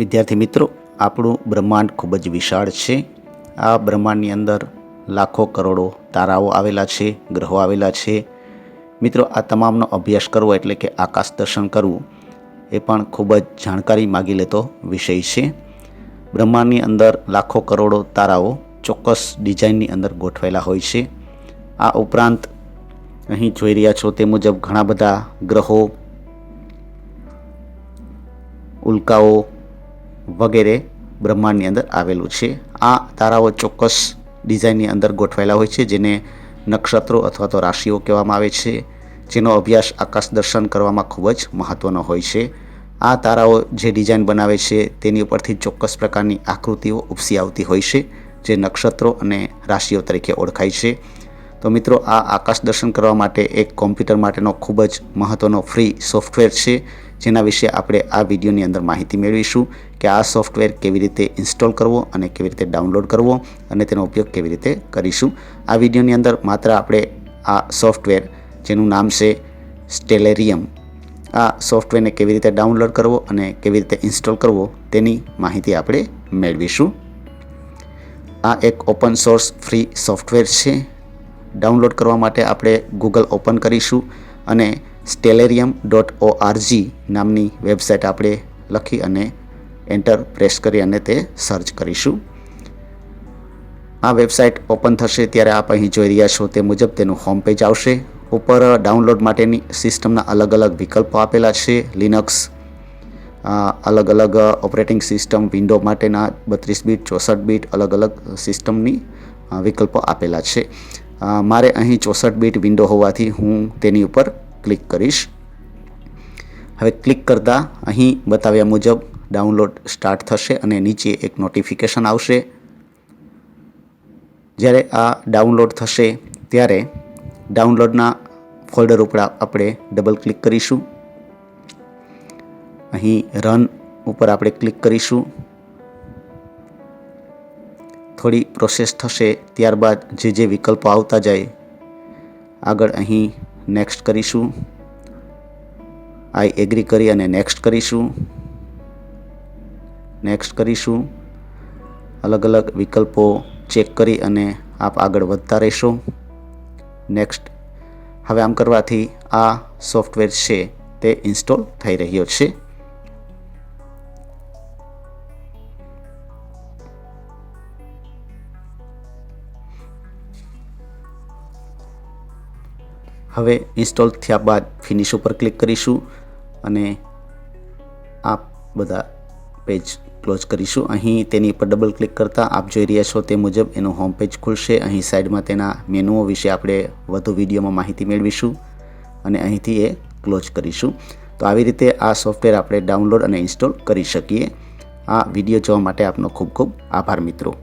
વિદ્યાર્થી મિત્રો, આપણું બ્રહ્માંડ ખૂબ જ વિશાળ છે. આ બ્રહ્માંડની અંદર લાખો કરોડો તારાઓ આવેલા છે, ગ્રહો આવેલા છે. મિત્રો, આ તમામનો અભ્યાસ કરવો એટલે કે આકાશ દર્શન કરવું, એ પણ ખૂબ જ જાણકારી માગી લેતો વિષય છે. બ્રહ્માંડની અંદર લાખો કરોડો તારાઓ ચોક્કસ ડિઝાઇનની અંદર ગોઠવાયેલા હોય છે. આ ઉપરાંત અહીં જોઈ રહ્યા છો તે મુજબ ઘણા બધા ગ્રહો, ઉલ્કાઓ વગેરે બ્રહ્માંડની અંદર આવેલું છે. આ તારાઓ ચોક્કસ ડિઝાઇનની અંદર ગોઠવાયેલા હોય છે, જેને નક્ષત્રો અથવા તો રાશિઓ કહેવામાં આવે છે, જેનો અભ્યાસ આકાશ દર્શન કરવામાં ખૂબ જ મહત્ત્વનો હોય છે. આ તારાઓ જે ડિઝાઇન બનાવે છે, તેની ઉપરથી ચોક્કસ પ્રકારની આકૃતિઓ ઉપસી આવતી હોય છે, જે નક્ષત્રો અને રાશિઓ તરીકે ઓળખાય છે. તો મિત્રો, આ આકાશ દર્શન કરવા માટે એક કોમ્પ્યુટર માટેનો ખૂબ જ મહત્ત્વનો ફ્રી સોફ્ટવેર છે, જેના વિશે આપણે આ વિડીયોની અંદર માહિતી મેળવીશું કે આ સોફ્ટવેર કેવી રીતે ઇન્સ્ટોલ કરવો અને કેવી રીતે ડાઉનલોડ કરવો અને તેનો ઉપયોગ કેવી રીતે કરીશું. આ વિડીયોની અંદર માત્ર આપણે આ સોફ્ટવેર જેનું નામ છે સ્ટેલેરિયમ આ સોફ્ટવેરને કેવી રીતે ડાઉનલોડ કરવો અને કેવી રીતે ઇન્સ્ટોલ કરવો તેની માહિતી આપણે મેળવીશું. આ એક ઓપન સોર્સ ફ્રી સોફ્ટવેર છે. ડાઉનલોડ કરવા માટે આપણે ગૂગલ ઓપન કરીશું અને Stellarium dot O R G નામની વેબસાઇટ આપણે લખી અને એન્ટર પ્રેસ કરી અને તે સર્ચ કરીશું. આ વેબસાઇટ ઓપન થશે ત્યારે આપ અહીં જોઈ રહ્યા છો તે મુજબ તેનું હોમ પેજ આવશે. ઉપર ડાઉનલોડ માટેની સિસ્ટમના અલગ અલગ વિકલ્પો આપેલા છે. લિનક્સ અલગ અલગ ઓપરેટિંગ સિસ્ટમ, વિન્ડો માટેના બત્રીસ બીટ, ચોસઠ બીટ અલગ અલગ સિસ્ટમની વિકલ્પો આપેલા છે. મારે અહીં ચોસઠ બીટ વિન્ડો હોવાથી હું તેની ઉપર ક્લિક કરીશ. હવે ક્લિક કરતાં અહીં બતાવ્યા મુજબ ડાઉનલોડ સ્ટાર્ટ થશે અને નીચે એક નોટિફિકેશન આવશે. જ્યારે આ ડાઉનલોડ થશે ત્યારે ડાઉનલોડના ફોલ્ડર ઉપર આપણે ડબલ ક્લિક કરીશું. અહીં રન ઉપર આપણે ક્લિક કરીશું. થોડી પ્રોસેસ થશે ત્યારબાદ જે જે વિકલ્પો આવતા જાય, આગળ અહીં નેક્સ્ટ કરીશું. આઈ એગ્રી કરી અને નેક્સ્ટ કરીશું. નેક્સ્ટ કરીશું. અલગ અલગ વિકલ્પો ચેક કરી અને આપ આગળ વધતા રહેશો. નેક્સ્ટ હવે આમ કરવાથી આ સોફ્ટવેર છે તે ઇન્સ્ટોલ થઈ રહ્યો છે. હવે ઇન્સ્ટોલ થયા બાદ ફિનિશ ઉપર ક્લિક કરીશું અને આ બધા પેજ ક્લોઝ કરીશું. અહીં તેની પર ડબલ ક્લિક કરતાં આપ જોઈ રહ્યા છો તે મુજબ એનું હોમ પેજ ખુલશે. અહીં સાઈડમાં તેના મેનુઓ વિશે આપણે વધુ વિડીયોમાં માહિતી મેળવીશું અને અહીંથી એ ક્લોઝ કરીશું. તો આવી રીતે આ સોફ્ટવેર આપણે ડાઉનલોડ અને ઇન્સ્ટોલ કરી શકીએ. આ વીડિયો જોવા માટે આપનો ખૂબ ખૂબ આભાર મિત્રો.